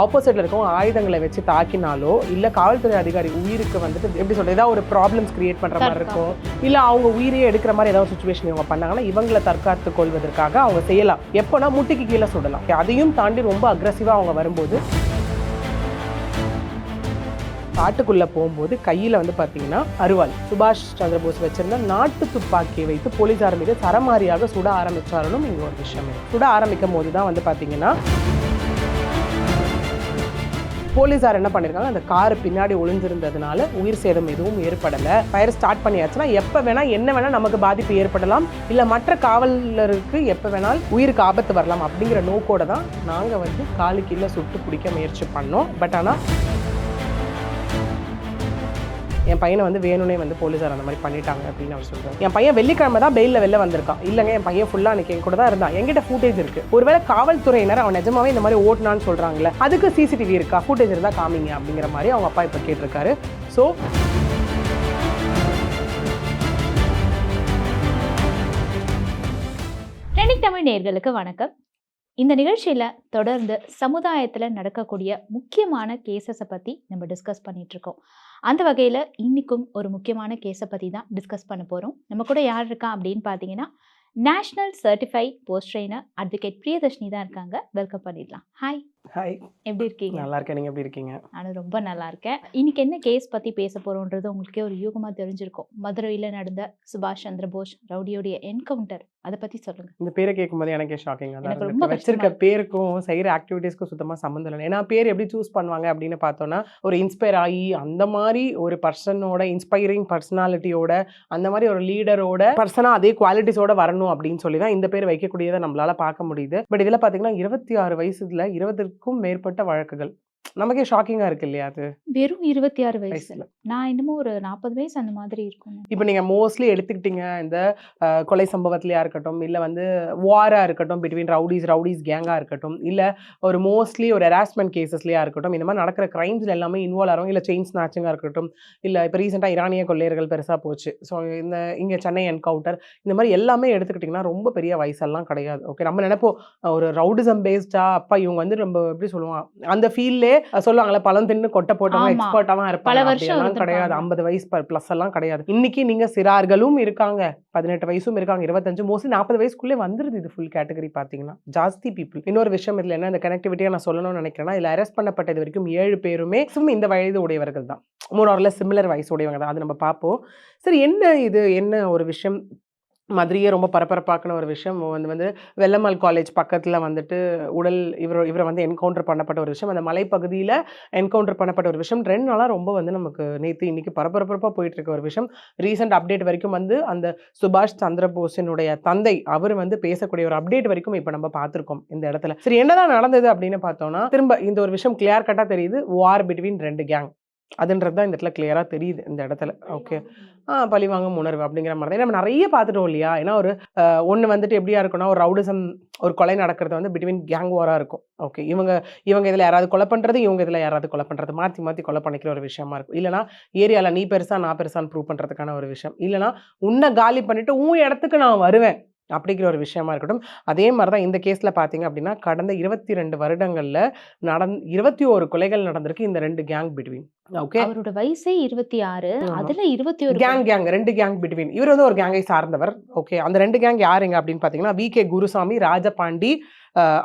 ஆப்போசிட்ல இருக்கவங்க ஆயுதங்களை வச்சு தாக்கினாலோ இல்ல காவல்துறை அதிகாரி உயிருக்கு வந்துட்டு எப்படி சொல்றது ஏதாவது ஒரு ப்ராப்ளம்ஸ் கிரியேட் பண்ற மாதிரி இருக்கும் இல்ல அவங்க உயிரையே எடுக்கிற மாதிரி ஏதாவது சுச்சுவேஷன் இவங்க பண்ணாங்கன்னா இவங்களை தற்காத்து கொள்வதற்காக அவங்க செய்யலாம். எப்போனா முட்டிக்கு கீழே சுடலாம். அதையும் தாண்டி ரொம்ப அக்ரஸிவா அவங்க வரும்போது காட்டுக்குள்ள போகும்போது கையில வந்து பாத்தீங்கன்னா அருவாள். சுபாஷ் சந்திரபோஸ் வச்சிருந்த நாட்டு துப்பாக்கியை வைத்து போலீசார் மீது சரமாரியாக சுட ஆரம்பிச்சாருன்னு இங்க ஒரு விஷயம். சுட ஆரம்பிக்கும் போது தான் வந்து பாத்தீங்கன்னா போலீஸார் என்ன பண்ணியிருக்காங்க அந்த கார் பின்னாடி ஒளிஞ்சிருந்ததுனால உயிர் சேதம் எதுவும் ஏற்படலை. ஃபயர் ஸ்டார்ட் பண்ணியாச்சுன்னா எப்போ வேணால் என்ன வேணால் நமக்கு பாதிப்பு ஏற்படலாம். இல்லை மற்ற காவலருக்கு எப்போ வேணால் உயிருக்கு ஆபத்து வரலாம் அப்படிங்கிற நோக்கோட தான் நாங்கள் வந்து காலுக்கு இல்லை சுட்டு பிடிக்க முயற்சி பண்ணோம். பட் ஆனால் என் பையனை வந்து வேணும்னே வந்து போலீஸார் அந்த மாதிரி பண்ணிட்டாங்க அப்படின்னு அவர் சொல்றாரு. என் பையன் வெள்ளிக்கிழமை தான் பெயிலில் வெளில வந்திருக்கான். இல்லைங்க என் பையன் ஃபுல்லாக அன்னைக்கு என் கூட தான் இருந்தான். என்கிட்ட ஃபூட்டேஜ் இருக்கு. ஒருவேளை காவல்துறையினர் அவன் நிஜமாவே இந்த மாதிரி ஓட்டினான்னு சொல்றாங்கல்ல அதுக்கு சிசிடிவி இருக்கா? ஃபூட்டேஜ் இருந்தால் காமிங்க அப்படிங்கிற மாதிரி அவங்க அப்பா இப்போ கேட்டிருக்காரு. ஸோ தமிழ் நேர்களுக்கு வணக்கம். இந்த நிகழ்ச்சியில் தொடர்ந்து சமுதாயத்தில் நடக்கக்கூடிய முக்கியமான கேசஸை பற்றி நம்ம டிஸ்கஸ் பண்ணிட்டு இருக்கோம். அந்த வகையில் இன்றைக்கும் ஒரு முக்கியமான கேஸை பற்றி தான் டிஸ்கஸ் பண்ண போகிறோம் நம்ம கூட யார் இருக்கா அப்படின்னு பார்த்தீங்கன்னா national certified post trainer advocate Priyadharshini தான் இருக்காங்க. வெல்கம் பண்ணிடலாம். ஹாய் ஹாய் எப்படி இருக்கீங்க? நல்லா இருக்கேன் நீங்கள் எப்படி இருக்கீங்க? நானும் ரொம்ப நல்லா இருக்கேன் இன்னைக்கு என்ன கேஸ் பற்றி பேச போகிறோன்றது உங்களுக்கே ஒரு யூகமாக தெரிஞ்சிருக்கும். மதுரையில் நடந்த சுபாஷ் சந்திர போஸ் ரவுடியோடைய என்கவுண்டர் அதை பற்றி சொல்லுங்கள் இந்த பேரை கேட்கும்போது எனக்கே ஷாக்கிங்காக இருந்தது. ரொம்ப வச்சிருக்க பேருக்கும் செய்கிற ஆக்டிவிட்டீஸ்க்கும் சுத்தமாக சம்மந்தம் இல்லை. ஏன்னா பேர் எப்படி சூஸ் பண்ணுவாங்க அப்படின்னு பார்த்தோன்னா ஒரு இன்ஸ்பயர் ஆகி அந்த மாதிரி ஒரு பர்சனோட இன்ஸ்பைரிங் பர்சனாலிட்டியோட அந்த மாதிரி ஒரு லீடரோட பர்சனாக அதே குவாலிட்டிஸோட வரணும் அப்படின்னு சொல்லி தான் இந்த பேர் வைக்கக்கூடியதை நம்மளால பார்க்க முடியுது. பட் இதில் பார்த்தீங்கன்னா இருபத்தி ஆறு வயசுல இருபதுக்கும் மேற்பட்ட வழக்குகள். நமக்கே ஷாக்கிங்காக இருக்கு இல்லையா அது? வெறும் இருபத்தி ஆறு வயசு. வயசுல நான் என்னமோ ஒரு நாற்பது வயசு அந்த மாதிரி இருக்கும் இப்போ நீங்கள் மோஸ்ட்லி எடுத்துக்கிட்டீங்க இந்த கொலை சம்பவத்திலையா இருக்கட்டும் இல்லை வந்து வாராக இருக்கட்டும் பிட்வீன் ரவுடிஸ் ரவுடிஸ் கேங்காக இருக்கட்டும் இல்லை ஒரு மோஸ்ட்லி ஒரு ஹராஸ்மெண்ட் கேசஸ்லையா இருக்கட்டும் இந்த மாதிரி நடக்கிற கிரைம்ஸ்ல எல்லாமே இன்வால்வ் ஆகிறவங்க இல்லை செயின் ஸ்நாச்சிங்காக இருக்கட்டும் இல்லை இப்போ ரீசெண்டாக ஈரானிய கொள்ளையர்கள் பெருசாக போச்சு. ஸோ இந்த இங்கே சென்னை என்கவுண்டர் இந்த மாதிரி எல்லாமே எடுத்துக்கிட்டிங்கன்னா ரொம்ப பெரிய வயசெல்லாம் கிடையாது. ஓகே நம்ம நினைப்போம் ஒரு ரவுடிசம் பேஸ்டா அப்பா இவங்க வந்து ரொம்ப எப்படி சொல்லுவாங்க அந்த ஃபீல்ட்லே சொல்லுவாங்கல்ல பழம் தின்னு கொட்டை போட்டவங்க தான் இருப்பாங்க. கிடையாது. ஐம்பது வயசு ப்ளஸ் எல்லாம் கிடையாது. இன்னைக்கு நீங்க சிறார்களும் இருக்காங்க. பதினெட்டு வயசும் இருக்காங்க. இருபத்தஞ்சு மோஸ்ட்லி நாற்பது வயசுக்குள்ளே வந்துருது இது ஃபுல் கேட்டகரி பார்த்தீங்கன்னா. ஜாஸ்தி பீப்புள் இன்னொரு விஷயம் இதில் என்ன இந்த கனெக்டிவிட்டியை நான் சொல்லணும்னு நினைக்கிறேன்னா இதில் அரெஸ்ட் பண்ணப்பட்ட இது வரைக்கும் ஏழு பேருமே இந்த வயது உடையவர்கள் தான். மூணாறுல சிமிலர் வயசு உடையவங்க தான். அது நம்ம பார்ப்போம். சரி என்ன இது? என்ன ஒரு விஷயம்? மதுரையே ரொம்ப பரபரப்பாக்கின ஒரு விஷயம். வந்து வந்து வெள்ளம்மாள் காலேஜ் பக்கத்தில் வந்துட்டு உடல் இவர் இவரை வந்து என்கவுண்டர் பண்ணப்பட்ட ஒரு விஷயம். அந்த மலைப்பகுதியில் என்கவுண்டர் பண்ணப்பட்ட ஒரு விஷயம். ரெண்டு நாளாக ரொம்ப வந்து நமக்கு நேற்று இன்றைக்கி பரபரப்பரப்பாக போயிட்டு இருக்க ஒரு விஷயம். ரீசெண்ட் அப்டேட் வரைக்கும் வந்து அந்த சுபாஷ் சந்திரபோஸினுடைய தந்தை அவர் வந்து பேசக்கூடிய ஒரு அப்டேட் வரைக்கும் இப்போ நம்ம பார்த்துருக்கோம் இந்த இடத்துல. சரி என்னதான் நடந்தது அப்படின்னு பார்த்தோம்னா திரும்ப இந்த ஒரு விஷயம் கிளியர் கட்டாக தெரியுது. வார் பிட்வீன் ரெண்டு கேங் அதுன்றது தான் இந்த இடத்துல கிளியராக தெரியுது இந்த இடத்துல. ஓகே ஆ பழிவாங்கும் உணர்வு அப்படிங்கிற மாதிரி தான். நம்ம நிறைய பார்த்துட்டோம் இல்லையா? ஏன்னா ஒரு ஒன்று வந்துட்டு எப்படியா இருக்கும்னா ஒரு ரவுடிசம் ஒரு கொலை நடக்கிறது வந்து பிட்வீன் கேங் வாராக இருக்கும். ஓகே இவங்க இவங்க இதில் யாராவது கொலை பண்ணுறது இவங்க இதில் யாராவது கொலை பண்ணுறது மாற்றி மாற்றி கொலை பண்ணிக்கிற ஒரு விஷயமா இருக்கும். இல்லைனா ஏரியாவில் நீ பெருசா நான் பெருசான்னு ப்ரூவ் பண்ணுறதுக்கான ஒரு விஷயம். இல்லைனா உன்னை காலி பண்ணிட்டு உன் இடத்துக்கு நான் வருவேன். அப்படிங்கிற ஒரு விஷயமா இருக்கட்டும். அதே மாதிரி தான் இந்த கேஸில் பார்த்தீங்க அப்படின்னா கடந்த இருபத்தி ரெண்டு வருடங்களில் நடந் இருபத்தி ஒரு கொலைகள் நடந்திருக்கு இந்த ரெண்டு கேங் பிட்வீன் ஓகே அவரோட வயசே இருபத்தி ஆறு. அதுல இருபத்தி ஒரு கேங் கேங் ரெண்டு கேங் பிட்வீன் இவர் வந்து ஒரு கேங்கை சார்ந்தவர். ஓகே அந்த ரெண்டு கேங் யாருங்க அப்படின்னு பார்த்தீங்கன்னா வி கே குருசாமி ராஜபாண்டி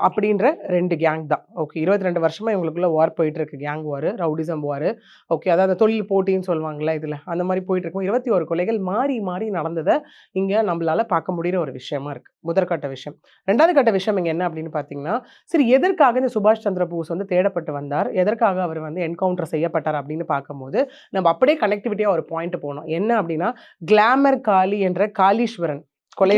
அப்படின்ற ரெண்டு கேங் தான். ஓகே இருபத்தி ரெண்டு வருஷமாக இவங்களுக்குள்ள வார் போயிட்டு இருக்கு gang war rowdyism war okay அதாவது தொழில் போட்டின்னு சொல்லுவாங்கல்ல இதில் அந்த மாதிரி போயிட்டு இருக்கும் இருபத்தி ஒரு கொலைகள் மாறி மாறி நடந்ததை இங்கே நம்மளால பார்க்க முடிகிற ஒரு விஷயமா இருக்கு. முதற்கட்ட விஷயம். ரெண்டாவது கட்ட விஷயம் இங்கே என்ன அப்படின்னு பார்த்தீங்கன்னா சரி எதற்காக இந்த சுபாஷ் சந்திர போஸ் வந்து தேடப்பட்டு வந்தார்? எதற்காக அவர் வந்து என்கவுண்டர் செய்யப்பட்டார் அப்படின்னு பார்க்கும்போது நம்ம அப்படியே கனெக்டிவிட்டியாக ஒரு பாயிண்ட் போனோம். என்ன அப்படின்னா கிளாமர் காளி என்ற காளீஸ்வரன். கொலை.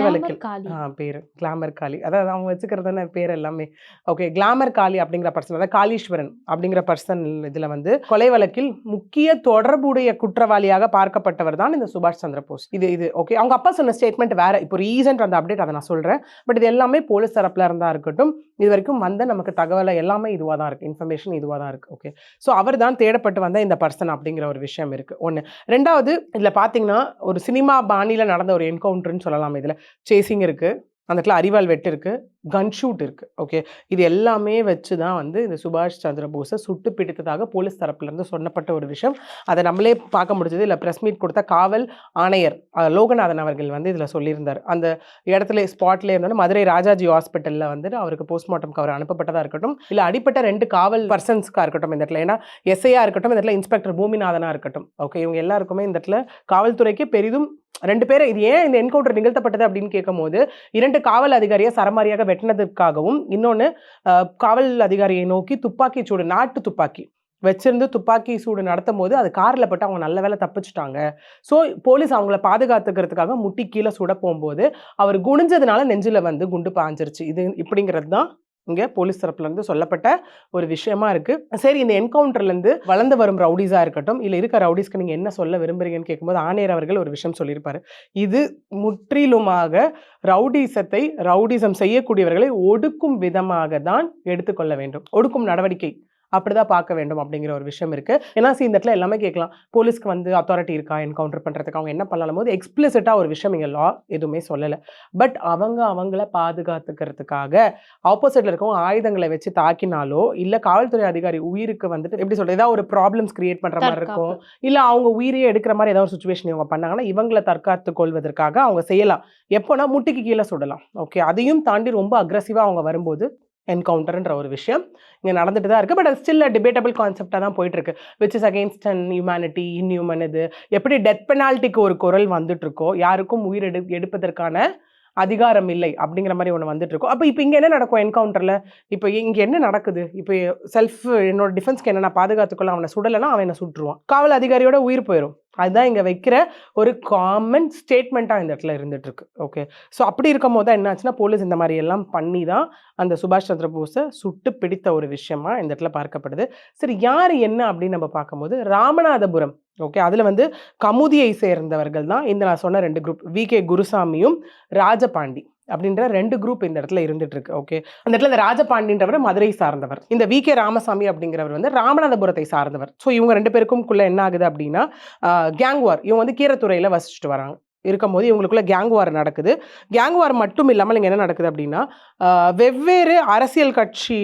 ஆ பேர். கிளாமர் காளி அதாவது அவங்க வச்சுக்கிறதான பேர் எல்லாமே. ஓகே கிளாமர் காளி அப்படிங்கிற பர்சன் அதாவது காளீஸ்வரன் அப்படிங்கிற பர்சன் இதில் வந்து கொலை வழக்கில் முக்கிய தொடர்புடைய குற்றவாளியாக பார்க்கப்பட்டவர் தான் இந்த சுபாஷ் சந்திர போஸ். இது இது ஓகே அவங்க அப்பா சொன்ன ஸ்டேட்மெண்ட் வேற. இப்போ ரீசெண்ட் அந்த அப்டேட் அதை நான் சொல்கிறேன் பட் இது எல்லாமே போலீஸ் தரப்புல இருந்தா இருக்கட்டும். இது வரைக்கும் வந்த நமக்கு தகவலை எல்லாமே இதுவாக தான் இருக்குது இன்ஃபர்மேஷன் இதுவாக தான் இருக்குது ஓகே ஸோ அவர் தான் தேடப்பட்டு வந்த இந்த பர்சன் அப்படிங்கிற ஒரு விஷயம் இருக்குது ஒன்று ரெண்டாவது இதில் பார்த்தீங்கன்னா ஒரு சினிமா பாணியில் நடந்த ஒரு என்கவுண்டர்னு சொல்லலாம். இதில் சேசிங் இருக்குது அந்த இடத்துல அரிவாள் வெட்டு இருக்கு. கன் ஷூட் இருக்கு. ஓகே இது எல்லாமே வச்சு தான் வந்து இந்த சுபாஷ் சந்திர போஸை சுட்டு பிடித்ததாக போலீஸ் தரப்புலேருந்து சொன்னப்பட்ட ஒரு விஷயம். அதை நம்மளே பார்க்க முடிஞ்சது. இல்லை ப்ரெஸ் மீட் கொடுத்த காவல் ஆணையர் லோகநாதன் அவர்கள் வந்து இதில் சொல்லியிருந்தார். அந்த இடத்துல ஸ்பாட்லேயே இருந்தாலும் மதுரை ராஜாஜி ஹாஸ்பிட்டலில் வந்துட்டு அவருக்கு போஸ்ட்மார்ட்டம்க்கு அவர் அனுப்பப்பட்டதாக இருக்கட்டும். இல்லை அடிப்பட்ட ரெண்டு காவல் பர்சன்ஸ்க்காக இருக்கட்டும் இந்த இடத்துல. ஏன்னா எஸ்ஐயாக இருக்கட்டும் இந்த இடத்துல இன்ஸ்பெக்டர் பூமிநாதனா இருக்கட்டும். ஓகே இவங்க எல்லாருக்குமே இந்த இடத்துல காவல்துறைக்கு பெரிதும் ரெண்டு பேரும் இது ஏன் இந்த என்கவுண்டர் நிகழ்த்தப்பட்டது அப்படின்னு கேட்கும்போது இரண்டு காவல் அதிகாரியை சரமாரியாக வெட்டினதுக்காகவும் இன்னொன்று காவல் அதிகாரியை நோக்கி துப்பாக்கி சூடு நாட்டு துப்பாக்கி வச்சிருந்து துப்பாக்கி சூடு நடத்தும் போது அது காரில் பட்டு அவங்க நல்ல வேலை தப்பிச்சிட்டாங்க. ஸோ போலீஸ் அவங்கள பாதுகாத்துக்கிறதுக்காக முட்டி கீழே சுட போகும்போது அவர் குனிஞ்சதுனால நெஞ்சில் வந்து குண்டு பாஞ்சிருச்சு. இது இப்படிங்கிறது தான் இங்கே போலீஸ் தரப்புலேருந்து சொல்லப்பட்ட ஒரு விஷயமா இருக்குது சரி இந்த என்கவுண்டர்லேருந்து வளர்ந்து வரும் ரவுடிஸாக இருக்கட்டும் இல்லை இருக்க ரவுடிஸ்க்கு நீங்கள் என்ன சொல்ல விரும்புறீங்கன்னு கேட்கும்போது ஆணையர் அவர்கள் ஒரு விஷயம் சொல்லியிருப்பார். இது முற்றிலுமாக ரவுடிசத்தை ரவுடிசம் செய்யக்கூடியவர்களை ஒடுக்கும் விதமாக தான் எடுத்துக்கொள்ள வேண்டும். ஒடுக்கும் நடவடிக்கை. அப்படிதான் பார்க்க வேண்டும் அப்படிங்கிற ஒரு விஷயம் இருக்கு. ஏன்னா see, இந்த இடத்துல எல்லாமே கேட்கலாம். போலீஸ்க்கு வந்து அத்தாரிட்டி இருக்கா? என்கவுண்டர் பண்றதுக்கு அவங்க என்ன பண்ணலாம்? போது எக்ஸ்பிளிசிட்டா ஒரு விஷயம் இங்க லா எதுவுமே சொல்லலை. பட் அவங்க அவங்கள பாதுகாத்துக்கிறதுக்காக ஆப்போசிட்ல இருக்கவங்க ஆயுதங்களை வச்சு தாக்கினாலோ இல்ல காவல்துறை அதிகாரி உயிருக்கு வந்துட்டு எப்படி சொல்றது ஏதாவது ஒரு ப்ராப்ளம்ஸ் கிரியேட் பண்ற மாதிரி இருக்கும். இல்ல அவங்க உயிரையே எடுக்கிற மாதிரி ஏதாவது ஒரு சுச்சுவேஷன் இவங்க பண்ணாங்கன்னா இவங்களை தற்காத்து கொள்வதற்காக அவங்க செய்யலாம். எப்போனா முட்டிக்கு கீழே சுடலாம். ஓகே அதையும் தாண்டி ரொம்ப அக்ரஸிவா அவங்க வரும்போது என்கவுண்டர்ன்ற ஒரு விஷயம். இங்கே நடந்துட்டு தான் இருக்குது பட் அது ஸ்டில் டிபேட்டபிள் கான்செப்டாக தான் போயிட்டுருக்கு. Which is against an humanity inhuman இது. எப்படி டெத் பெனால்ட்டிக்கு ஒரு குரல் வந்துட்டுருக்கோ யாருக்கும் உயிர் எடு எடுப்பதற்கான அதிகாரம் இல்லை அப்படிங்கிற மாதிரி ஒன்று வந்துட்டு அப்போ இப்போ இங்கே என்ன நடக்கும் என்கவுண்டரில் இப்போ இங்கே என்ன நடக்குது? இப்போ செல்ஃப் என்னோட டிஃபென்ஸ்க்கு என்ன நான் பாதுகாத்துக்கொள்ள அவனை சுடலைன்னா அவனை சுட்டுருவான். காவல் அதிகாரியோட உயிர் போயிடும் அதுதான் இங்கே வைக்கிற ஒரு காமன் ஸ்டேட்மெண்ட்டாக இந்த இடத்துல இருந்துட்டுருக்கு. ஓகே ஸோ அப்படி இருக்கும் போது தான் என்னாச்சுன்னா போலீஸ் இந்த மாதிரி எல்லாம் பண்ணி தான் அந்த சுபாஷ் சந்திர போஸை சுட்டு பிடித்த ஒரு விஷயமா இந்த இடத்துல பார்க்கப்படுது. சரி யார் என்ன அப்படின்னு நம்ம பார்க்கும்போது ராமநாதபுரம். ஓகே அதில் வந்து கமுதியை சேர்ந்தவர்கள் தான் இந்த நான் சொன்ன ரெண்டு குரூப் வி கே குருசாமியும் ராஜபாண்டி. அப்படின்ற ரெண்டு குரூப் இந்த இடத்துல இருந்துட்டு இருக்கு ஓகே அந்த இடத்துல இந்த ராஜபாண்டின்றவர் மதுரை சார்ந்தவர். இந்த வி கே ராமசாமி அப்படிங்கிறவர் வந்து ராமநாதபுரத்தை சார்ந்தவர். ஸோ இவங்க ரெண்டு பேருக்கும்குள்ள என்ன ஆகுது அப்படின்னா கேங் வார் இவங்க வந்து கீரத்துறையில் வசிச்சுட்டு வராங்க. இருக்கும்போது இவங்களுக்குள்ள கேங் வார் நடக்குது. கேங் வார் மட்டும் இல்லாமல் இங்கே என்ன நடக்குது அப்படின்னா வெவ்வேறு அரசியல் கட்சி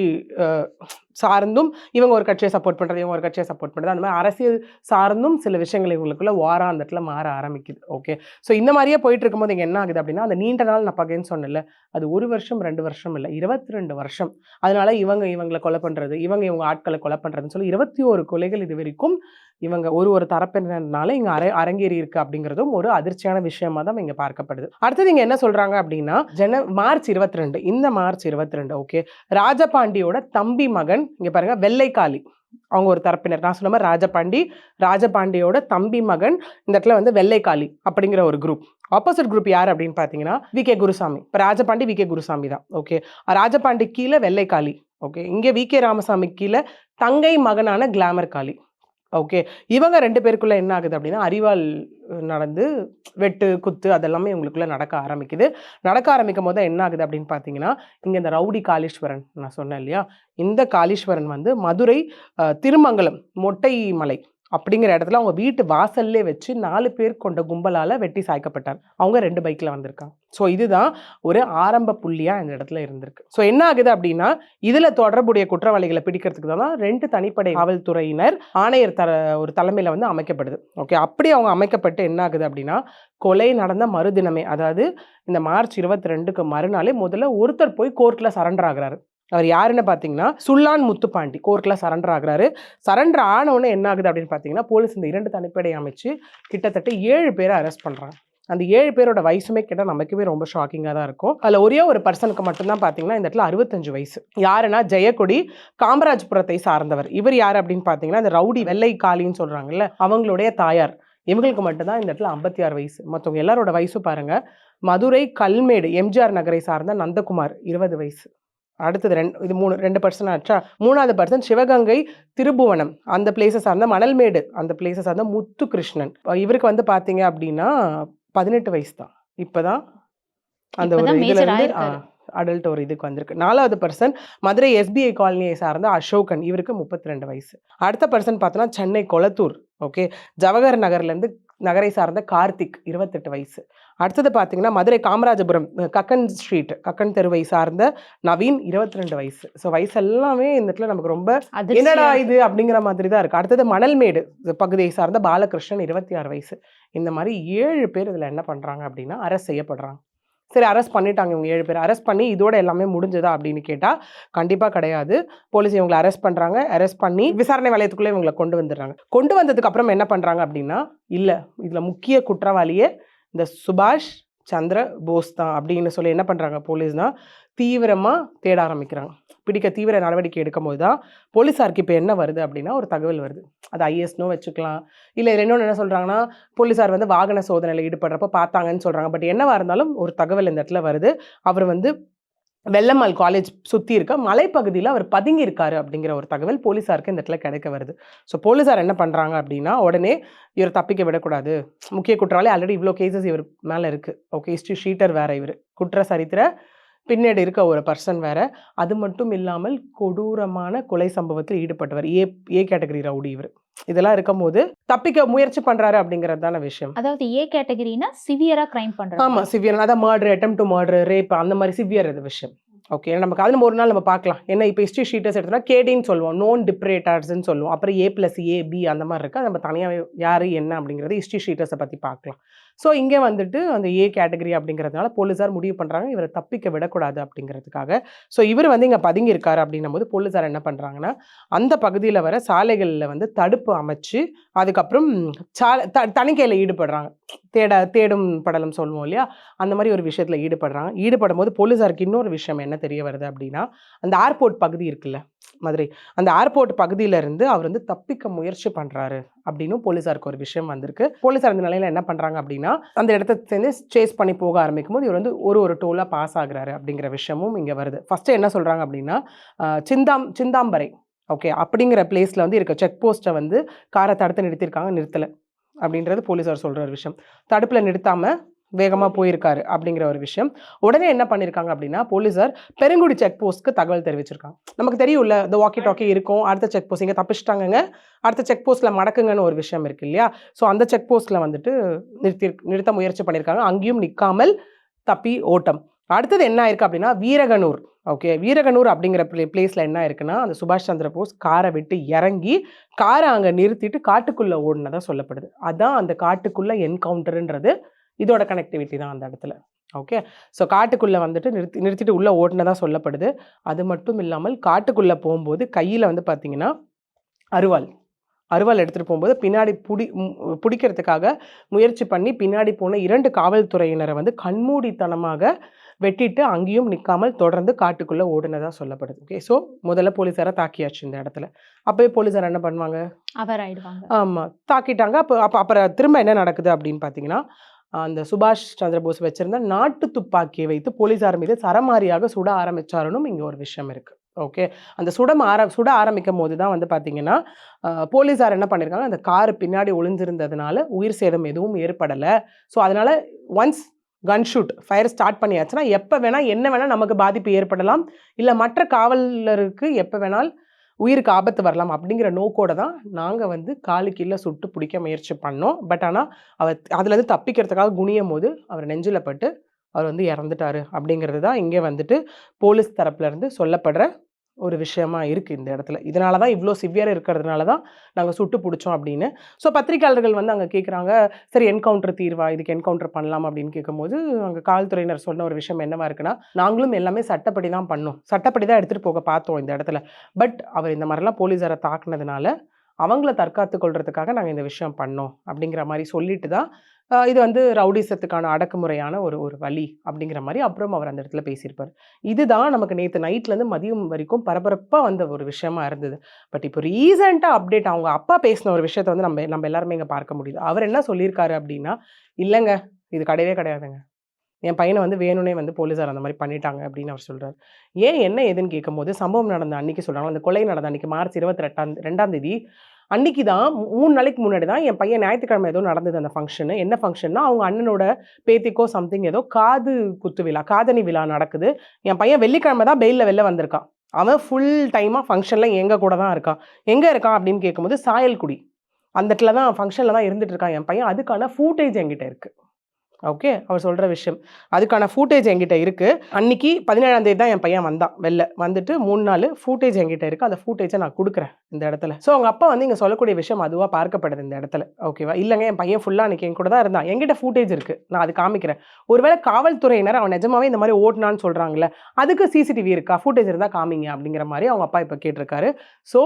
சார்ந்தும் இவங்க ஒரு கட்சியை சப்போர்ட் பண்ணுறது இவங்க ஒரு கட்சியை சப்போர்ட் பண்ணுறது அந்த மாதிரி அரசியல் சார்ந்தும் சில விஷயங்கள் இவங்களுக்குள்ள வாரா அந்த இடத்துல மாற ஆரம்பிக்குது. ஓகே ஸோ இந்த மாதிரியே போயிட்டு இருக்கும்போது இங்கே என்ன ஆகுது அப்படின்னா அந்த நீண்ட நாள் நான் பகைன்னு சொன்னேன்ல அது ஒரு வருஷம் ரெண்டு வருஷம் இல்லை இருபத்தி ரெண்டு வருஷம். அதனால இவங்க இவங்களை கொலை பண்ணுறது இவங்க இவங்க ஆட்களை கொலை பண்ணுறதுன்னு சொல்லி இருபத்தி ஒரு கொலைகள் இது வரைக்கும் இவங்க ஒரு ஒரு தரப்பினர்னால இங்கே அரை அரங்கேறி இருக்கு அப்படிங்கிறதும் ஒரு அதிர்ச்சியான விஷயமா தான் இங்கே பார்க்கப்படுது. அடுத்தது இங்கே என்ன சொல்றாங்க அப்படின்னா ஜன மார்ச் இருபத்தி ரெண்டு இந்த மார்ச் இருபத்தி ரெண்டு ஓகே ராஜபாண்டியோட தம்பி மகன் இங்கே பாருங்க வெள்ளைக்காளி. அவங்க ஒரு தரப்பினர். நான் சொன்ன மாதிரி ராஜபாண்டி ராஜபாண்டியோட தம்பி மகன் இந்த இடத்துல வந்து வெள்ளைக்காளி அப்படிங்கிற ஒரு குரூப் ஆப்போசிட் குரூப் யார் அப்படின்னு பார்த்தீங்கன்னா வி. கே. குருசாமி. இப்போ ராஜபாண்டி வி. கே. குருசாமி தான். ஓகே ராஜபாண்டி கீழே வெள்ளைக்காளி. ஓகே இங்கே வி. கே. ராமசாமி கீழே தங்கை மகனான கிளாமர் காளி. ஓகே இவங்க ரெண்டு பேருக்குள்ள என்ன ஆகுது அப்படின்னா அறிவால் நடந்து வெட்டு குத்து அதெல்லாமே இவங்களுக்குள்ள நடக்க ஆரம்பிக்குது. நடக்க ஆரம்பிக்கும் போது என்ன ஆகுது அப்படின்னு பார்த்தீங்கன்னா இங்கே இந்த ரவுடி காளீஸ்வரன் நான் சொன்னேன் இல்லையா? இந்த காளீஸ்வரன் வந்து மதுரை திருமங்கலம் மொட்டை மலை அப்படிங்கிற இடத்துல அவங்க வீட்டு வாசல்லே வச்சு நாலு பேர் கொண்ட கும்பலால் வெட்டி சாய்க்கப்பட்டார் அவங்க ரெண்டு பைக்கில் வந்திருக்காங்க. ஸோ இதுதான் ஒரு ஆரம்ப புள்ளியாக இந்த இடத்துல இருந்திருக்கு. ஸோ என்ன ஆகுது அப்படின்னா இதில் தொடர்புடைய குற்றவாளிகளை பிடிக்கிறதுக்கு தான் ரெண்டு தனிப்படை காவல்துறையினர் ஆணையர் தர ஒரு தலைமையில் வந்து அமைக்கப்படுது. ஓகே அப்படி அவங்க அமைக்கப்பட்டு என்ன ஆகுது அப்படின்னா கொலை நடந்த மறுதினமே அதாவது இந்த மார்ச் இருபத்தி ரெண்டுக்கு மறுநாளே முதல்ல ஒருத்தர் போய் கோர்ட்டில் சரண்டர் ஆகிறாரு. அவர் யாருன்னு பார்த்தீங்கன்னா சுல்லான் முத்துப்பாண்டி கோர்ட்டில் சரண்டர் ஆகிறாரு. சரண்டர் ஆனவுடனே என்ன ஆகுது அப்படின்னு பார்த்தீங்கன்னா போலீஸ் இந்த இரண்டு தனிப்படை அமைச்சு கிட்டத்தட்ட ஏழு பேரை அரெஸ்ட் பண்ணுறாங்க அந்த ஏழு பேரோட வயசுமே கேட்டால் நமக்குமே ரொம்ப ஷாக்கிங்காக தான் இருக்கும். அதில் ஒரே ஒரு பர்சனுக்கு மட்டும்தான் பார்த்தீங்கன்னா இந்த இடத்துல அறுபத்தஞ்சு வயசு. யாருன்னா ஜெயக்கொடி காமராஜ்புரத்தை சார்ந்தவர். இவர் யார் அப்படின்னு பார்த்தீங்கன்னா இந்த ரவுடி வெள்ளை காளின்னு சொல்கிறாங்கல்ல அவங்களுடைய தாயார். இவங்களுக்கு மட்டும்தான் இந்த இடத்துல ஐம்பத்தி ஆறு வயசு. மற்றவங்க எல்லாரோட வயசும் பாருங்கள் மதுரை கல்மேடு எம்ஜிஆர் நகரை சார்ந்த நந்தகுமார் இருபது வயசு. அடுத்தது ரெண்டு இது மூணு ரெண்டு பர்சன் ஆச்சா? மூணாவது பர்சன் சிவகங்கை திருபுவனம். அந்த பிளேஸை சார்ந்த மணல்மேடு அந்த சார்ந்த முத்து கிருஷ்ணன் இவருக்கு வந்து பார்த்தீங்க அப்படின்னா பதினெட்டு வயசு தான் இப்போதான் அந்த ஒரு இப்பதான் இதுல major இருந்து ஆயிருக்காரு. அடல்ட் ஒரு இதுக்கு வந்திருக்கு. நாலாவது பர்சன் மதுரை எஸ்பிஐ காலனியை சார்ந்த அசோகன். இவருக்கு முப்பத்தி ரெண்டு வயசு. அடுத்த பர்சன் பார்த்தோன்னா சென்னை கொளத்தூர் ஓகே ஜவஹர் நகர்லேருந்து நகரை சார்ந்த கார்த்திக் இருபத்தெட்டு வயசு. அடுத்தது பார்த்தீங்கன்னா மதுரை காமராஜபுரம் கக்கன் ஸ்ட்ரீட் கக்கன் தெருவை சார்ந்த நவீன் இருபத்தி ரெண்டு வயசு. ஸோ வயசு எல்லாமே இந்த இடத்துல நமக்கு ரொம்ப என்னடா இது அப்படிங்கிற மாதிரி தான் இருக்கு. அடுத்தது மணல்மேடு பகுதியை சார்ந்த பாலகிருஷ்ணன் இருபத்தி ஆறு வயசு. இந்த மாதிரி ஏழு பேர் இதில் என்ன பண்ணுறாங்க அப்படின்னா அரெஸ்ட் செய்யப்படுறாங்க. சரி அரெஸ்ட் பண்ணிட்டாங்க இவங்க ஏழு பேர். அரெஸ்ட் பண்ணி இதோட எல்லாமே முடிஞ்சதா அப்படின்னு கேட்டால் கண்டிப்பாக கிடையாது. போலீஸ் இவங்களை அரெஸ்ட் பண்ணுறாங்க அரெஸ்ட் பண்ணி விசாரணை வலயத்துக்குள்ளே இவங்களை கொண்டு வந்துடுறாங்க. கொண்டு வந்ததுக்கு அப்புறம் என்ன பண்ணுறாங்க அப்படின்னா இல்லை இதில் முக்கிய குற்றவாளியே இந்த சுபாஷ் சந்திர போஸ் தான் அப்படின்னு சொல்லி என்ன பண்ணுறாங்க போலீஸ்னால் தீவிரமாக தேட ஆரம்பிக்கிறாங்க. பிடிக்க தீவிர நடவடிக்கை எடுக்கும்போது தான் போலீஸாருக்கு இப்போ என்ன வருது அப்படின்னா ஒரு தகவல் வருது. அது ஐஎஸ்னோ வச்சுக்கலாம். இல்லை இன்னொன்று என்ன சொல்கிறாங்கன்னா போலீஸார் வந்து வாகன சோதனையில் ஈடுபடுறப்ப பார்த்தாங்கன்னு சொல்கிறாங்க பட் என்னவாக இருந்தாலும் ஒரு தகவல் இந்த இடத்துல வருது. அவர் வந்து வெள்ளம்மாள் காலேஜ் சுற்றி இருக்க மலைப்பகுதியில் அவர் பதுங்கி இருக்காரு அப்படிங்கிற ஒரு தகவல் போலீஸாருக்கு இந்த இடத்துல கிடைக்க வருது. ஸோ போலீஸார் என்ன பண்ணுறாங்க அப்படின்னா உடனே இவர் தப்பிக்க விடக்கூடாது. முக்கிய குற்றவாளி ஆல்ரெடி இவ்வளோ கேசஸ் இவர் மேலே இருக்குது ஓகே ஹிஸ்ட்ரி ஷீட்டர் வேறு இவர். குற்ற சரித்திர பின்னாடி இருக்க ஒரு பர்சன் வேற. அது மட்டும் இல்லாமல் கொடூரமான கொலை சம்பவத்தில் ஈடுபட்டவர். ஏ ஏ கேட்டகரி ரவுடி இவர். இதெல்லாம் இருக்கும்போது தப்பிக்க முயற்சி பண்றாரு அப்படிங்கிறது தானே விஷயம். அதாவது ஏ கேட்டகரினா சிவியரா கிரைம் பண்றது ஆமா சிவியர் அதான் murder attempt to murder rape அந்த மாதிரி சிவியர் இது விஷயம். ஓகே நமக்கு அது நம்ம ஒரு நாள் நம்ம பார்க்கலாம். என்ன இப்போ ஹிஸ்ட்ரி ஷீட்டர்ஸ் எடுத்தோம்னா கேடின்னு சொல்லுவோம். நோன் டிப்ரேட்டர்ஸ்னு சொல்லுவோம். அப்புறம் ஏ ப்ளஸ் ஏ பி அந்த மாதிரி இருக்கு? அது நம்ம தனியாக யார் என்ன அப்படிங்கிறது ஹிஸ்ட்ரி ஷீட்டர்ஸை பற்றி பார்க்கலாம். ஸோ இங்கே வந்துட்டு அந்த ஏ கேட்டகரி அப்படிங்கிறதுனால போலீஸார் முடிவு பண்ணுறாங்க இவரை தப்பிக்க விடக்கூடாது அப்படிங்கிறதுக்காக. ஸோ இவர் வந்து இங்கே பதுங்கி இருக்காரு அப்படின்னும் போது போலீஸார் என்ன பண்ணுறாங்கன்னா அந்த பகுதியில் வர சாலைகளில் வந்து தடுப்பு அமைச்சு அதுக்கப்புறம் சாலை த தணிக்கையில் ஈடுபடுறாங்க. தேட தேடும் படலம் சொல்லுவோம் இல்லையா? அந்த மாதிரி ஒரு விஷயத்தில் ஈடுபடுறாங்க. ஈடுபடும் போது போலீஸாருக்கு இன்னொரு விஷயம் என்ன தெரிய வருது அப்படின்னா அந்த ஏர்போர்ட் பகுதி இருக்குல்ல? மதுரை. அந்த ஏர்போர்ட் பகுதியிலிருந்து அவர் வந்து தப்பிக்க முயற்சி பண்ணுறாரு அப்படின்னு போலீஸாருக்கு ஒரு விஷயம் வந்திருக்கு. போலீஸார் அந்த நிலையில் என்ன பண்ணுறாங்க அப்படின்னா அந்த இடத்த சேர்ந்து சேஸ் பண்ணி போக ஆரம்பிக்கும் போது இவர் வந்து ஒரு ஒரு டோலாக பாஸ் ஆகுறாரு அப்படிங்கிற விஷயமும் இங்கே வருது. ஃபஸ்ட்டு என்ன சொல்கிறாங்க அப்படின்னா சிந்தாம் சிந்தாம்பரை ஓகே அப்படிங்கிற பிளேஸில் வந்து இருக்க செக் போஸ்ட்டை வந்து காரை தடுத்து நிறுத்தியிருக்காங்க நிறுத்தலை அப்படின்றது போலீஸார் சொல்கிற ஒரு விஷயம். தடுப்பில் நிறுத்தாமல் வேகமாக போயிருக்காரு அப்படிங்கிற ஒரு விஷயம். உடனே என்ன பண்ணியிருக்காங்க அப்படின்னா போலீஸார் பெருங்குடி செக் போஸ்ட்க்கு தகவல் தெரிவிச்சிருக்காங்க. நமக்கு தெரியும்ல இந்த வாக்கி டாக்கி இருக்கும் அடுத்த செக் போஸ்ட் இங்கே தப்பிச்சிட்டாங்கங்க அடுத்த செக் போஸ்ட்டில் மடக்குங்கன்னு ஒரு விஷயம் இருக்கு இல்லையா? ஸோ அந்த செக் போஸ்ட்டில் வந்துட்டு நிறுத்தி நிறுத்த முயற்சி பண்ணியிருக்காங்க அங்கேயும் நிற்காமல் தப்பி ஓட்டம். அடுத்தது என்ன ஆயிருக்கு அப்படின்னா வீரகனூர். ஓகே வீரகனூர் அப்படிங்கிற பிளே பிளேஸில் என்ன இருக்குன்னா அந்த சுபாஷ் சந்திர போஸ் காரை விட்டு இறங்கி காரை அங்கே நிறுத்திட்டு காட்டுக்குள்ளே ஓடினதா சொல்லப்படுது. அதான் அந்த காட்டுக்குள்ளே என்கவுண்டருன்றது இதோட கனெக்டிவிட்டி தான் அந்த இடத்துல. ஓகே ஸோ காட்டுக்குள்ளே வந்துட்டு நிறுத்தி நிறுத்திட்டு உள்ளே ஓடினதா சொல்லப்படுது. அது மட்டும் இல்லாமல் காட்டுக்குள்ளே போகும்போது கையில் வந்து பார்த்தீங்கன்னா அருவாள். அருவாள் எடுத்துகிட்டு போகும்போது பின்னாடி புடி பிடிக்கிறதுக்காக முயற்சி பண்ணி பின்னாடி போன இரண்டு காவல்துறையினரை வந்து கண்மூடித்தனமாக வெட்டிட்டு அங்கேயும் நிற்காமல் தொடர்ந்து காட்டுக்குள்ளே ஓடுனதா சொல்லப்படுது. ஓகே ஸோ முதல்ல போலீஸாரை தாக்கியாச்சு இந்த இடத்துல. அப்போயே போலீஸார் என்ன பண்ணுவாங்க? அவர் ஆயிடுவாங்க ஆமாம் தாக்கிட்டாங்க. அப்போ அப்போ அப்புறம் திரும்ப என்ன நடக்குது அப்படின்னு பார்த்தீங்கன்னா அந்த சுபாஷ் சந்திரபோஸ் வச்சிருந்த நாட்டு துப்பாக்கியை வைத்து போலீஸார் மீது சரமாரியாக சுட ஆரம்பிச்சாருன்னு இங்கே ஒரு விஷயம் இருக்குது ஓகே? அந்த சுடம் ஆர சுட ஆரம்பிக்கும் போது தான் வந்து பார்த்தீங்கன்னா போலீஸார் என்ன பண்ணியிருக்காங்க அந்த கார் பின்னாடி ஒளிஞ்சிருந்ததுனால உயிர் சேதம் எதுவும் ஏற்படலை. ஸோ அதனால் once gun shoot fire start பண்ணியாச்சுன்னா எப்போ வேணால் என்ன வேணால் நமக்கு பாதிப்பு ஏற்படலாம். இல்லை மற்ற காவலருக்கு எப்போ வேணால் உயிருக்கு ஆபத்து வரலாம் அப்படிங்கிற நோக்கோட தான் நாங்கள் வந்து காலு கீழே சுட்டு பிடிக்க முயற்சி பண்ணோம். பட் ஆனால் அவர் அதுலேருந்து தப்பிக்கிறதுக்காக குனியும் போது அவர் நெஞ்சில் பட்டு அவர் வந்து இறந்துட்டாரு அப்படிங்கிறது தான் இங்கே வந்துட்டு போலீஸ் தரப்புலேருந்து சொல்லப்படுற ஒரு விஷயமா இருக்குது இந்த இடத்துல. இதனால தான் இவ்வளோ சிவியர் இருக்கிறதுனால தான் நாங்கள் சுட்டு பிடிச்சோம் அப்படின்னு. ஸோ பத்திரிகையாளர்கள் வந்து அங்கே கேட்குறாங்க சரி என்கவுண்டர் தீர்வா? இதுக்கு என்கவுண்டர் பண்ணலாம்? அப்படின்னு கேட்கும்போது அங்கே காவல்துறையினர் சொன்ன ஒரு விஷயம் என்னவா இருக்குன்னா நாங்களும் எல்லாமே சட்டப்படி தான் பண்ணோம். சட்டப்படி தான் எடுத்துகிட்டு போக பார்த்தோம் இந்த இடத்துல. பட் அவர் இந்த மாதிரிலாம் போலீஸாரை தாக்குனதுனால அவங்கள தற்காத்து கொள்றதுக்காக நாங்கள் இந்த விஷயம் பண்ணோம் அப்படிங்கிற மாதிரி சொல்லிட்டு தான் இது வந்து ரவுடிசத்துக்கான அடக்குமுறையான ஒரு ஒரு வழி அப்படிங்கிற மாதிரி அப்புறம் அவர் அந்த இடத்துல பேசியிருப்பார். இதுதான் நமக்கு நேற்று நைட்லேருந்து மதியம் வரைக்கும் பரபரப்பாக வந்த ஒரு விஷயமா இருந்தது. பட் இப்போ ரீசெண்டாக அப்டேட் அவங்க அப்பா பேசின ஒரு விஷயத்த வந்து நம்ம நம்ம எல்லாருமே இங்கே பார்க்க முடியுது. அவர் என்ன சொல்லியிருக்காரு அப்படின்னா இல்லைங்க இது கிடையவே கிடையாதுங்க. என் பையனை வந்து வேணும்னே வந்து போலீஸார் அந்த மாதிரி பண்ணிட்டாங்க அப்படின்னு அவர் சொல்கிறார் ஏன் என்ன ஏதுன்னு கேட்கும்போது சம்பவம் நடந்த அன்னைக்கு சொல்கிறாங்க அந்த கொலை நடந்த அன்னைக்கு மார்ச் இருபத்தி ரெண்டாம் ரெண்டாம் தேதி அன்னைக்கு தான் மூணு நாளைக்கு முன்னாடி தான் என் பையன் ஞாயிற்றுக்கிழமை ஏதோ நடந்தது அந்த ஃபங்க்ஷனு என்ன ஃபங்க்ஷன்னா அவங்க அண்ணனோட பேத்திக்கோ சம்திங் ஏதோ காது குத்து விழா காதணி விழா நடக்குது. என் பையன் வெள்ளிக்கிழமை தான் பெயிலில் வெளில வந்திருக்கான். அவன் ஃபுல் டைமாக ஃபங்க்ஷனில் எங்கள் கூட தான் இருக்கான். எங்கே இருக்கான் அப்படின்னு கேட்கும்போது சாயல்குடி. அந்த இடத்துல தான் ஃபங்க்ஷனில் தான் இருந்துகிட்டு இருக்கான் என் பையன். அதுக்கான ஃபூட்டேஜ் என்கிட்ட இருக்குது ஓகே அவர் சொல்கிற விஷயம். அதுக்கான ஃபூட்டேஜ் என்கிட்ட இருக்குது அன்னைக்கு பதினேழாம் தேதி தான் என் பையன் வந்தான் வெளில. வந்துட்டு மூணு நாள் ஃபூட்டேஜ் என்கிட்ட இருக்குது அந்த ஃபூட்டேஜை நான் கொடுக்குறேன் இந்த இடத்துல. ஸோ அவங்க அப்பா வந்து இங்கே சொல்லக்கூடிய விஷயம் அதுவாக பார்க்கப்படுது இந்த இடத்துல. ஓகேவா இல்லைங்க என் பையன் ஃபுல்லாக அன்றைக்கி என் கூட தான் இருந்தான். என்கிட்ட ஃபூட்டேஜ் இருக்குது நான் அது காமிக்கிறேன். ஒருவேளை காவல்துறையினர் அவன் நிஜமாவே இந்த மாதிரி ஓட்டினான்னு சொல்கிறாங்களே அதுக்கு சிசிடிவி இருக்கா? ஃபூட்டேஜ் இருந்தால் காமிங்க அப்படிங்கிற மாதிரி அவங்க அப்பா இப்போ கேட்டிருக்காரு. ஸோ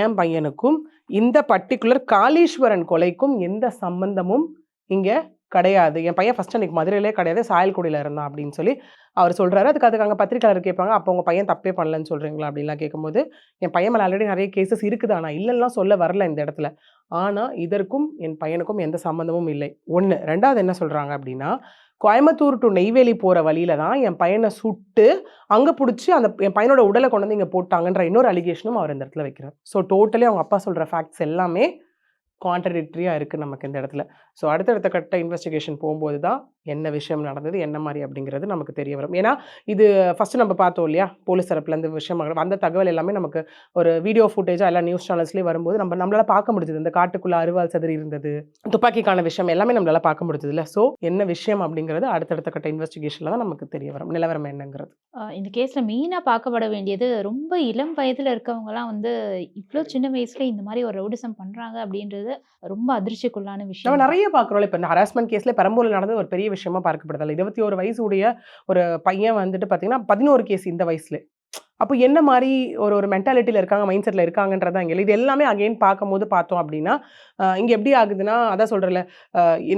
என் பையனுக்கும் இந்த பர்டிகுலர் காளீஸ்வரன் கொலைக்கும் எந்த சம்பந்தமும் இங்கே கிடையாது. என் பையன் ஃபஸ்ட் அன்றைக்கி மதுரையிலே கிடையாது சாயல்குடியில் இருந்தான் அப்படின்னு சொல்லி அவர் சொல்கிறாரு அதுக்கு அதுக்கு அங்கே பத்திரிக்கையாளர் கேட்பாங்க அப்போ உங்கள் பையன் தப்பே பண்ணலன்னு சொல்கிறீங்களா அப்படின்லாம் கேட்கும்போது என் பையன் மேலே ஆல்ரெடி நிறைய கேசஸ் இருக்குது. ஆனால் இல்லைலாம் சொல்ல வரல இந்த இடத்துல. ஆனால் இதற்கும் என் பையனுக்கும் எந்த சம்மந்தமும் இல்லை. ஒன்று ரெண்டாவது என்ன சொல்கிறாங்க அப்படின்னா கோயம்புத்தூர் டு நெய்வேலி போகிற வழியில தான் என் பையனை சுட்டு அங்கே பிடிச்சி அந்த என் பையனோட உடலை கொண்டு வந்து இங்கே போட்டாங்கன்ற இன்னொரு அலிகேஷனும் அவர் இந்த இடத்துல வைக்கிறார். ஸோ டோட்டலி அவங்க அப்பா சொல்கிற ஃபேக்ட்ஸ் எல்லாமே கான்ட்ரடிக்டரியாக இருக்குது நமக்கு இந்த இடத்துல. ஸோ அடுத்தடுத்த கட்ட இன்வெஸ்டிகேஷன் போகும்போது தான் என்ன விஷயம் நடந்தது என்ன மாதிரி அப்படிங்கிறது நமக்கு தெரிய வரும். ஏன்னா இது ஃபஸ்ட்டு நம்ம பார்த்தோம் இல்லையா? போலீஸ் தரப்புலேருந்து விஷயம் வந்த தகவல் எல்லாமே நமக்கு ஒரு வீடியோ ஃபுட்டேஜாக எல்லா நியூஸ் சேனல்ஸ்லேயே வரும்போது நம்ம நம்மளால பார்க்க முடிஞ்சது. இந்த காட்டுக்குள்ளே அருவாள் சதுரி இருந்தது துப்பாக்கிக்கான விஷயம் எல்லாமே நம்மளால பார்க்க முடிஞ்சது இல்லை. ஸோ என்ன விஷயம் அப்படிங்கிறது அடுத்தடுத்த கட்ட இன்வெஸ்டிகேஷனில் தான் நமக்கு தெரிய வரும். நிலவரம் என்னங்கிறது. இந்த கேஸ்ல மெயினா பார்க்கப்பட வேண்டியது ரொம்ப இளம் வயதுல இருக்கவங்கலாம் வந்து இவ்வளோ சின்ன வயசுல இந்த மாதிரி ஒரு ரவுடிசம் பண்றாங்க அப்படின்றது ரொம்ப அதிர்ச்சிக்குள்ளான விஷயம் நிறைய பார்க்குறோம் இப்போ இந்த ஹராஸ்மெண்ட் கேஸில் பெரம்பூரில் நடந்தது ஒரு பெரிய விஷயமா பார்க்கப்படுதல் இருபத்தி ஒரு வயசு உடைய ஒரு பையன் வந்துட்டு பார்த்தீங்கன்னா பதினோரு கேஸ் இந்த வயசுல. அப்போ என்ன மாதிரி ஒரு ஒரு மென்டாலிட்டியில் இருக்காங்க மைண்ட் செட்டில் இருக்காங்கன்றதான் இங்கே இது எல்லாமே அகெயின் பார்க்கும்போது பார்த்தோம் அப்படின்னா இங்கே எப்படி ஆகுதுன்னா அதான் சொல்கிறல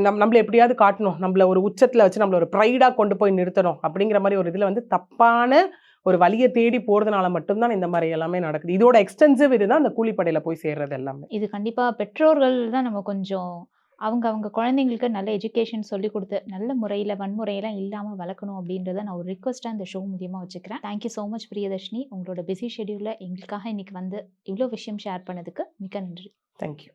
நம் நம்மள எப்படியாவது காட்டணும். நம்மள ஒரு உச்சத்தில் வச்சு நம்மள ஒரு ப்ரைடாக கொண்டு போய் நிறுத்தணும் அப்படிங்கிற மாதிரி ஒரு இதில் வந்து தப்பான ஒரு வழியை தேடி போகிறதுனால மட்டும்தான் இந்த மாதிரி எல்லாமே நடக்குது. இதோட எக்ஸ்டென்சிவ் இதுதான் அந்த கூலிப்படையில் போய் சேர்றது எல்லாமே. இது கண்டிப்பா பெற்றோர்கள் தான் நம்ம கொஞ்சம் அவங்க அவங்க குழந்தைங்களுக்கு நல்ல எஜுகேஷன் சொல்லி கொடுத்து நல்ல முறையில் வன்முறையெல்லாம் இல்லாமல் வளர்க்கணும் அப்படின்றத நான் ஒரு ரிக்வஸ்ட்டாக இந்த ஷோ மூலியமாக வச்சுக்கிறேன். தேங்க்யூ ஸோ மச் பிரியதர்ஷினி உங்களோட பிஸி ஷெடியூலில் எங்களுக்காக இன்னைக்கு வந்து இவ்வளோ விஷயம் ஷேர் பண்ணதுக்கு மிக்க நன்றி. தேங்க்யூ